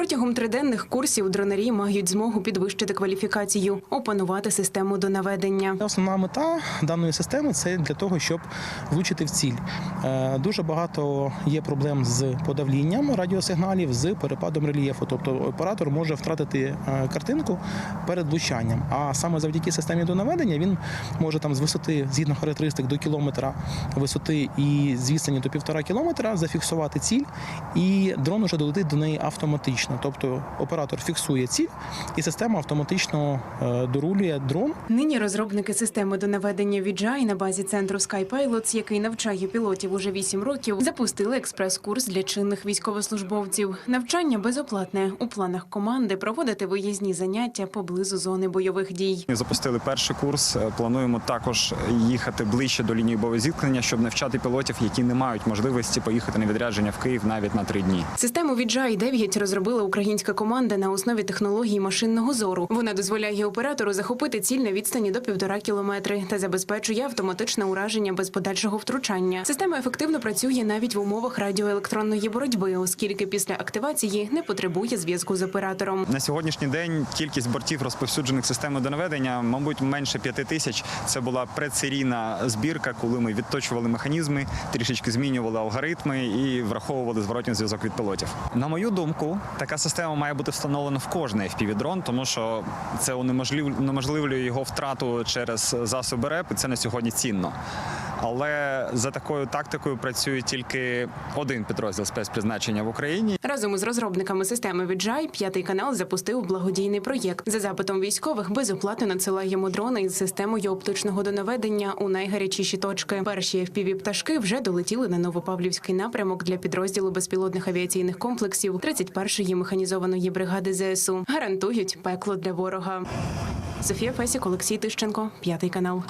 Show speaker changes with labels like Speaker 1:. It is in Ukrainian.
Speaker 1: Протягом триденних курсів дронарі мають змогу підвищити кваліфікацію, опанувати систему до наведення.
Speaker 2: Основна мета даної системи це для того, щоб влучити в ціль. Е, Дуже багато є проблем з подавлінням радіосигналів, з перепадом рельєфу. Тобто оператор може втратити е, картинку перед влучанням. А саме завдяки системі до наведення він може там з висоти, згідно характеристик, до кілометра висоти і з відстані до півтора кілометра зафіксувати ціль, і дрон уже долетить до неї автоматично. Тобто оператор фіксує ціль, і система автоматично е, дорулює дрон
Speaker 1: Нині розробники системи до наведення VGI на базі центру SkyPilots, який навчає пілотів уже 8 років, запустили експрес-курс для чинних військовослужбовців. Навчання безоплатне. У планах команди проводити виїзні заняття поблизу зони бойових дій.
Speaker 3: Ми запустили перший курс. е, Плануємо також їхати ближче до лінії зіткнення, щоб навчати пілотів, які не мають можливості поїхати на відрядження в Київ навіть на три дні.
Speaker 1: Систему VGI 9 розробила українська команда на основі технології машинного зору. Вона дозволяє оператору захопити ціль на відстані до півтора кілометри та забезпечує автоматичне ураження без подальшого втручання. Система ефективно працює навіть в умовах радіоелектронної боротьби, оскільки після активації не потребує зв'язку з оператором.
Speaker 3: На сьогоднішній день кількість бортів розповсюджених системою до наведення, мабуть, менше п'яти тисяч. Це була предсерійна збірка, коли ми відточували механізми, трішечки змінювали алгоритми і враховували зворотній зв'язок від пілотів. На мою думку, така система має бути встановлена в кожний FPV-дрон, тому що це унеможливлює його втрату через засоби РЕП, і це на сьогодні цінно. Але за такою тактикою працює тільки один підрозділ спецпризначення в Україні.
Speaker 1: Разом із розробниками системи VGI п'ятий канал запустив благодійний проєкт. За запитом військових безоплатно надсилаємо дрони із системою оптичного донаведення у найгарячіші точки. Перші fpv пташки вже долетіли на Новопавлівський напрямок для підрозділу безпілотних авіаційних комплексів 31-ї механізованої бригади ЗСУ. Гарантують пекло для ворога. Софія Фесік, Олексій Тищенко, п'ятий канал.